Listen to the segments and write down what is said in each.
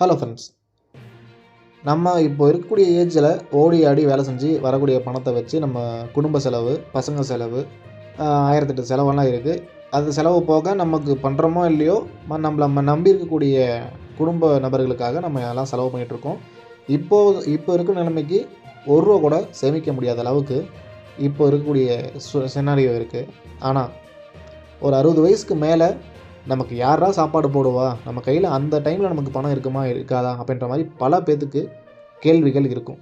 Hello friends நம்ம இப்போ இருக்கக்கூடிய ஏஜில் ஓடி ஆடி வேலை செஞ்சு வரக்கூடிய பணத்தை வச்சு நம்ம குடும்ப செலவு பசங்க செலவு ஆயிரத்தெட்டு செலவெல்லாம் இருக்குது அது செலவு போக நமக்கு பண்ணுறோமோ இல்லையோ நம்மளை நம்ம நம்பி இருக்கக்கூடிய குடும்ப நபர்களுக்காக நம்ம எல்லாம் செலவு பண்ணிகிட்ருக்கோம் இப்போது இப்போ இருக்கிற நிலைமைக்கு ஒரு ரூபா கூட சேமிக்க முடியாத அளவுக்கு இப்போ இருக்கக்கூடிய செனாரியோ இருக்குது ஆனால் ஒரு அறுபது வயசுக்கு மேலே நமக்கு யாரா சாப்பாடு போடுவா? நம்ம கையில் அந்த டைமில் நமக்கு பணம் இருக்குமா இருக்காதா? அப்படின்ற மாதிரி பல பேத்துக்கு கேள்விகள் இருக்கும்.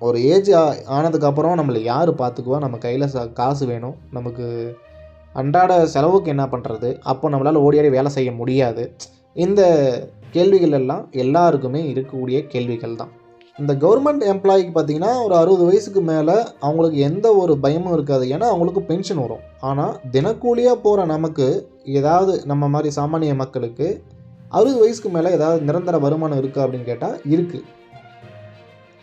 ஒரு ஏஜ் ஆனதுக்கப்புறம் நம்மளை யார் பார்த்துக்குவா நம்ம கையில் ச காசு வேணும். நமக்கு அன்றாட செலவுக்கு என்ன பண்ணுறது அப்போ நம்மளால் ஓடியாடி வேலை செய்ய முடியாது. இந்த கேள்விகள் எல்லாம் எல்லாருக்குமே இருக்கக்கூடிய கேள்விகள் தான். இந்த கவர்மெண்ட் எம்ப்ளாய்க்கு பார்த்தீங்கன்னா ஒரு அறுபது வயசுக்கு மேலே அவங்களுக்கு எந்த ஒரு பயமும் இருக்காது. ஏன்னா அவங்களுக்கு பென்ஷன் வரும். ஆனால் தினக்கூலியாக போகிற நமக்கு ஏதாவது நம்ம மாதிரி சாமானிய மக்களுக்கு அறுபது வயசுக்கு மேலே ஏதாவது நிரந்தர வருமானம் இருக்கா அப்படின்னு கேட்டால் இருக்குது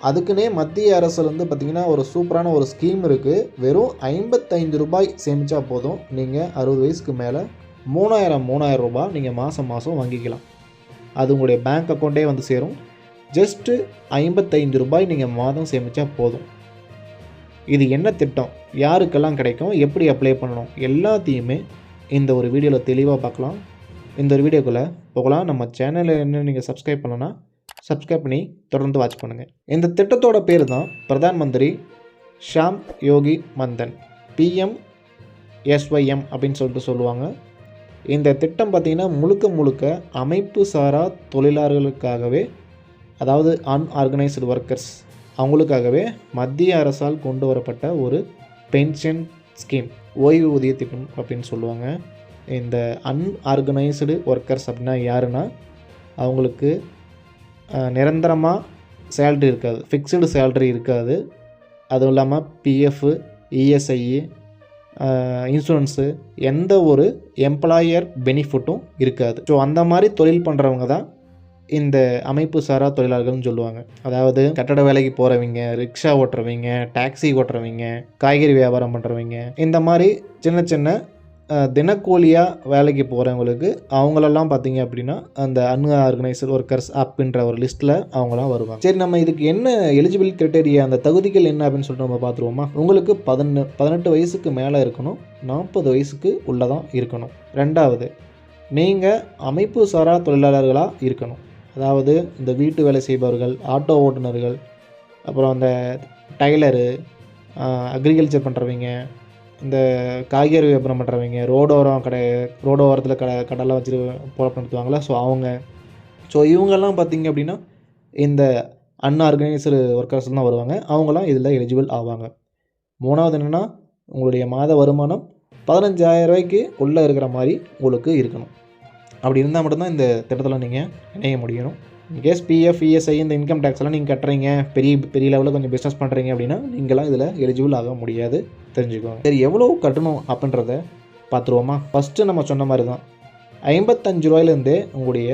அதுக்குன்னே மத்திய அரசுலேருந்து பார்த்தீங்கன்னா ஒரு சூப்பரான ஒரு ஸ்கீம் இருக்குது வெறும் ஐம்பத்தைந்து ரூபாய் சேமித்தா போதும். நீங்கள் அறுபது வயசுக்கு மேலே மூணாயிரம் மூணாயிரம் ரூபாய் நீங்கள் மாதம் மாதம் வாங்கிக்கலாம். அது உங்களுடைய பேங்க் அக்கௌண்ட்டே வந்து சேரும். ஜஸ்ட்டு ஐம்பத்தைந்து ரூபாய் நீங்கள் மாதம் சேமித்தா போதும். இது என்ன திட்டம்? யாருக்கெல்லாம் கிடைக்கும்? எப்படி அப்ளை பண்ணணும்? எல்லாத்தையுமே இந்த ஒரு வீடியோவில் தெளிவாக பார்க்கலாம். இந்த ஒரு வீடியோக்குள்ளே போகலாம். நம்ம சேனலில் என்ன நீங்கள் சப்ஸ்கிரைப் பண்ணலன்னா சப்ஸ்கிரைப் பண்ணி தொடர்ந்து வாட்ச் பண்ணுங்கள் இந்த திட்டத்தோட பேர் தான் பிரதான் மந்திரி ஷாம் யோகி மந்தன். பிஎம் எஸ்ஒய்எம் அப்படின்னு சொல்லிட்டு சொல்லுவாங்க. இந்த திட்டம் பார்த்திங்கன்னா முழுக்க முழுக்க அமைப்பு சாரா தொழிலாளர்களுக்காகவே அதாவது அன்ஆர்கனைஸ்டு ஒர்க்கர்ஸ் அவங்களுக்காகவே மத்திய அரசால் கொண்டு வரப்பட்ட ஒரு பென்ஷன் ஸ்கீம் ஓய்வூதிய திட்டம் அப்படின்னு சொல்லுவாங்க. இந்த அன்ஆர்கனைஸ்டு ஒர்க்கர்ஸ் அப்படின்னா யாருன்னா அவங்களுக்கு நிரந்தரமாக சேல்ரி இருக்காது ஃபிக்ஸ்டு சேல்ரி இருக்காது. அதுவும் இல்லாமல் பிஎஃப் இஎஸ்ஐ இன்சூரன்ஸு எந்த ஒரு எம்ப்ளாயர் பெனிஃபிட்டும் இருக்காது. ஸோ அந்த மாதிரி தொழில் பண்ணுறவங்க தான் இந்த அமைப்பு சாரா தொழிலாளர்கள்னு சொல்லுவாங்க. அதாவது கட்டட வேலைக்கு போகிறவங்க ரிக்ஷா ஓட்டுறவங்க டாக்ஸி ஓட்டுறவங்க காய்கறி வியாபாரம் பண்ணுறவங்க இந்த மாதிரி சின்ன சின்ன தினக்கூலியாக வேலைக்கு போகிறவங்களுக்கு அவங்களெல்லாம் பார்த்தீங்க அப்படின்னா அந்த அன்ஆர்கனைஸ்டு ஒர்க்கர்ஸ் அப்படின்ற ஒரு லிஸ்ட்டில் அவங்களாம் வருவாங்க. சரி நம்ம இதுக்கு என்ன எலிஜிபிள் கிரைட்டேரியா அந்த தகுதிகள் என்ன அப்படின்னு சொல்லிட்டு நம்ம பார்த்துருவோமா? உங்களுக்கு பதினெ பதினெட்டு வயசுக்கு மேலே இருக்கணும் நாற்பது வயசுக்கு உள்ளதான் இருக்கணும். ரெண்டாவது நீங்கள் அமைப்பு சாரா தொழிலாளர்களாக இருக்கணும். அதாவது இந்த வீட்டு வேலை செய்பவர்கள் ஆட்டோ ஓட்டுநர்கள் அப்புறம் அந்த டைலரு அக்ரிகல்ச்சர் பண்ணுறவங்க இந்த காய்கறி வியாபாரம் பண்ணுறவங்க ரோடோரம் கடை ரோடோரத்தில் கடை கடைலாம் வச்சு போராட்டம் நடத்துவாங்களா ஸோ அவங்க ஸோ இவங்கெல்லாம் பார்த்திங்க அப்படின்னா இந்த அன்ஆர்கனைஸ்டு ஒர்க்கர்ஸ் தான் வருவாங்க. அவங்களாம் இதில் எலிஜிபிள் ஆவாங்க. மூணாவது என்னென்னா உங்களுடைய மாத வருமானம் பதினஞ்சாயிரம் ரூபாய்க்கு உள்ளே இருக்கிற மாதிரி உங்களுக்கு இருக்கணும். அப்படி இருந்தால் மட்டும்தான் இந்த திட்டத்தில் நீங்கள் இணைய முடியணும். இன்கேஸ் பிஎஃப் இஎஸ்ஐ இந்த இன்கம் டேக்ஸ் எல்லாம் நீங்கள் கட்டுறீங்க பெரிய பெரிய லெவலில் கொஞ்சம் பிஸ்னஸ் பண்ணுறீங்க அப்படின்னா நீங்களாம் இதில் எலிஜிபிள் ஆக முடியாது. தெரிஞ்சுக்கோங்க. சரி எவ்வளோ கட்டணும் அப்படின்றத பார்த்துருவோமா? ஃபஸ்ட்டு நம்ம சொன்ன மாதிரி தான் ஐம்பத்தஞ்சு ரூபாயிலேருந்தே உங்களுடைய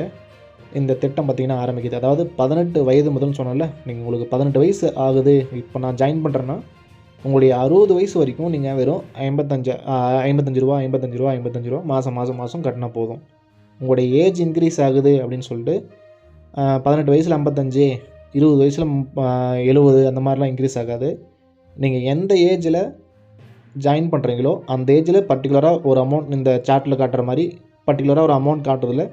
இந்த திட்டம் பார்த்திங்கன்னா ஆரம்பிக்குது. அதாவது பதினெட்டு வயது முதல்னு சொன்னோம்ல நீங்கள் உங்களுக்கு பதினெட்டு வயசு ஆகுது. இப்போ நான் ஜாயின் பண்ணுறேன்னா உங்களுடைய அறுபது வயசு வரைக்கும் நீங்கள் வெறும் ஐம்பத்தஞ்சு ஐம்பத்தஞ்சு ரூபா ஐம்பத்தஞ்சு ரூபா ஐம்பத்தஞ்சு ரூபா மாதம் மாதம் மாதம் கட்டினா போதும். உங்களுடைய ஏஜ் இன்க்ரீஸ் ஆகுது அப்படின்னு சொல்லிட்டு பதினெட்டு வயசில் ஐம்பத்தஞ்சு இருபது வயசில் எழுபது அந்த மாதிரிலாம் இன்க்ரீஸ் ஆகாது. நீங்கள் எந்த ஏஜில் ஜாயின் பண்ணுறீங்களோ அந்த ஏஜில் பர்டிகுலராக ஒரு அமௌண்ட் இந்த சார்ட்டில் காட்டுற மாதிரி பர்டிகுலராக ஒரு அமௌண்ட் காட்டுறதுல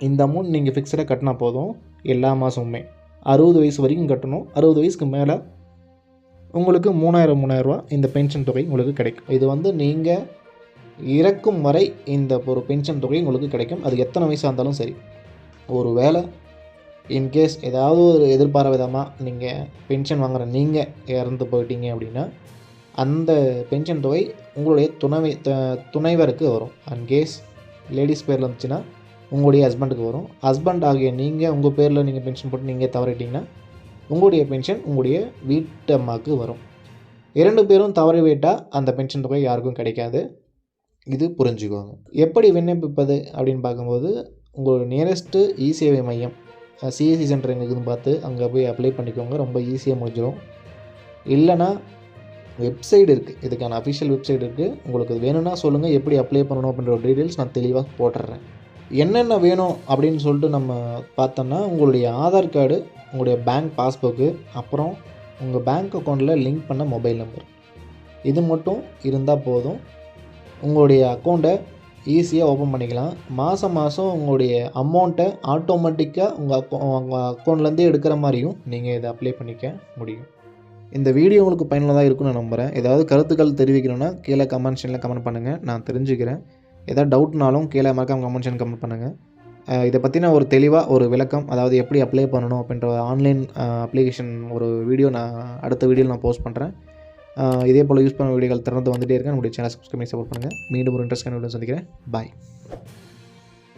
இந்த அமௌண்ட் நீங்கள் ஃபிக்ஸடாக கட்டினா போதும் எல்லா மாதமுமே அறுபது வயசு வரைக்கும் கட்டணும். அறுபது வயசுக்கு மேலே உங்களுக்கு மூணாயிரம் மூணாயிரரூவா இந்த பென்ஷன் தொகை உங்களுக்கு கிடைக்கும். இது வந்து நீங்கள் இறக்கும் வரை இந்த ஒரு பென்ஷன் தொகை உங்களுக்கு கிடைக்கும். அது எத்தனை வயசாக இருந்தாலும் சரி. ஒரு வேலை இன்கேஸ் ஏதாவது ஒரு எதிர்பார விதமாக நீங்கள் பென்ஷன் வாங்குற நீங்கள் இறந்து போயிட்டீங்க அப்படின்னா அந்த பென்ஷன் தொகை உங்களுடைய துணை துணைவருக்கு வரும். அன்கேஸ் லேடிஸ் பேரில் இருந்துச்சுன்னா உங்களுடைய ஹஸ்பண்டுக்கு வரும். ஹஸ்பண்ட் ஆகிய நீங்கள் உங்கள் பேரில் நீங்கள் பென்ஷன் போட்டு நீங்கள் தவறிட்டீங்கன்னா உங்களுடைய பென்ஷன் உங்களுடைய வீட்டு அம்மாவுக்கு வரும். இரண்டு பேரும் தவறி விட்டால் அந்த பென்ஷன் தொகை யாருக்கும் கிடைக்காது. இது புரிஞ்சுக்கோங்க. எப்படி விண்ணப்பிப்பது அப்படின்னு பார்க்கும்போது உங்களோட நியரஸ்ட்டு இ சேவை மையம் சிஎஸ்சி சென்டர் எங்கே இருக்குதுன்னு பார்த்து அங்கே போய் அப்ளை பண்ணிக்கோங்க. ரொம்ப ஈஸியாக முடிஞ்சிடும் இல்லைனா வெப்சைட் இருக்குது இதுக்கான அஃபிஷியல் வெப்சைட் இருக்குது உங்களுக்கு வேணும்னா சொல்லுங்கள் எப்படி அப்ளை பண்ணணும் அப்படின்ற டீட்டெயில்ஸ் நான் தெளிவாக போட்டுடுறேன் என்னென்ன வேணும் அப்படின்னு சொல்லிட்டு நம்ம பார்த்தோம்னா உங்களுடைய ஆதார் கார்டு உங்களுடைய பேங்க் பாஸ்புக்கு அப்புறம் உங்கள் பேங்க் அக்கௌண்ட்டில் லிங்க் பண்ண மொபைல் நம்பர் இது மட்டும் இருந்தால் போதும். உங்களுடைய அக்கௌண்ட்டை ஈஸியாக ஓப்பன் பண்ணிக்கலாம். மாதம் மாதம் உங்களுடைய அமௌண்ட்டை ஆட்டோமேட்டிக்காக உங்கள் அக்கௌ உங்கள் அக்கௌண்ட்லேருந்தே எடுக்கிற மாதிரியும் நீங்கள் இதை அப்ளை பண்ணிக்க முடியும். இந்த வீடியோ உங்களுக்கு பயனுள்ளதாக இருக்கும்னு நான் நம்புகிறேன் ஏதாவது கருத்துக்கள் தெரிவிக்கணும்னா கீழே கமெண்ட் செக்ஷனில் கமெண்ட் பண்ணுங்கள் நான் தெரிஞ்சுக்கிறேன். ஏதாவது டவுட்னாலும் கீழே மறக்காம கமெண்ட் செக்ஷன் கமெண்ட் பண்ணுங்கள் இதை பற்றின ஒரு தெளிவாக ஒரு விளக்கம் அதாவது எப்படி அப்ளை பண்ணணும் அப்படின்ற ஆன்லைன் அப்ளிகேஷன் ஒரு வீடியோ நான் அடுத்த வீடியோவில் நான் போஸ்ட் பண்ணுறேன் இதே போல் யூஸ் பண்ண வீடியோகள் திறந்து வந்துட்டே இருக்கேன் நம்முடைய சேனல் சப்ஸ்கிரைப் பண்ணி சப்போர்ட் பண்ணுங்கள் மீண்டும் ஒரு இன்ட்ரெஸ்ட் வீடியோ சந்திக்கிறேன். பாய்